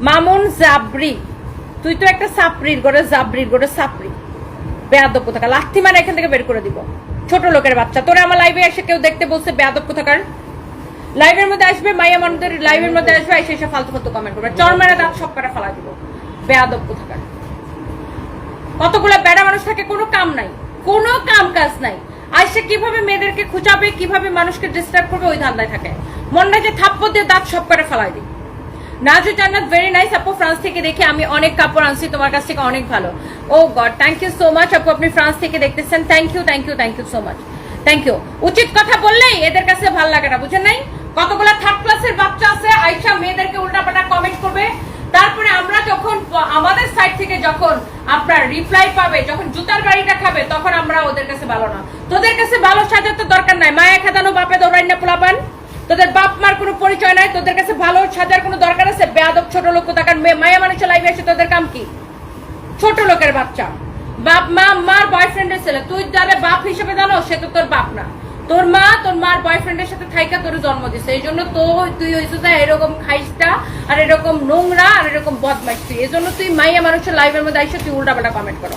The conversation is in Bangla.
মামুন জাবরি। তুই তো একটা সাপরির গোড়ে জাবরির গোড়ে সাপরি বেয়াদব কোথাকার? লাথি মানে এখান থেকে বের করে দিব। ছোট লোকের বাচ্চা। তোরা আমার লাইভে এসে কেউ দেখতে বলছে বেয়াদব কোথাকার? লাইভের মধ্যে আসবে, মাইয়া মানুষদের লাইভের মধ্যে আসবে, এসে এসে ফালতু ফালতু কমেন্ট করবে। চরমারে দাঁত সব কটা ফালা দিব। বেয়াদব কোথাকার? কতগুলো বেড়া মানুষ থাকে, কোনো কাম নাই। কোনো কাম কাজ নাই। আইসে কীভাবে মেয়েদেরকে খুঁচাবে, কীভাবে মানুষকে ডিস্টার্ব করবে, ওই ধান্দায় থাকে। মনটা যে থাপ্পড় দিয়ে দাঁত সব করে ফেলাই দিই। নাজু জান্নাত ভেরি নাইস আপু, ফ্রান্স থেকে দেখে আমি অনেক কাপড় আনছি, তোমার কাছ থেকে অনেক ভালো। ও God thank you so much আপু, আপনি ফ্রান্স থেকে দেখতেছেন। Thank you thank you thank you so much thank you উচিত কথা বললেই এদের কাছে ভালো লাগে না, বুঝেন নাই? কতগুলো থার্ড ক্লাসের বাচ্চা আছে আইসা মেয়েদেরকে কমেন্ট করবে। তারপরে আমরা যখন, আমাদের সাইড থেকে যখন আপনার রিপ্লাই পাবে, যখন জুতার গাড়িটা খাবে, তখন আমরা ওদের কাছে ভালো না। তোদের কাছে ভালো সাজার তো দরকার নাই। মায়া খেদানো বাপে দৌড়াই না পোলাপান। তোদের বাপ মার কোনো পরিচয় নাই, তোদের কাছে ভালো সাজার দরকার আছে বেয়াদব ছোট লোক তাকার মায়া মানুষের লাইভে এসে তোদের কাম কি? ছোট লোকের বাচ্চা। বাপ, মা, মার বয়ফ্রেন্ডের ছেলে। তুই যারে বাপ হিসেবে জানো, সে তো তোর বাপ না। তোর মা, তোর মার বয়ফ্রেন্ডের সাথে থাইকা তোর জন্ম দিছে। এই জন্য তো তুই হয়েছিস যে এরকম খাইসটা আর এরকম নোংরা, আর এরকম বদমাইশ তুই। এই জন্য তুই মাইয়া মানুষের লাইভের মধ্যে আইসে তুই উল্টাপাল্টা কমেন্ট করো।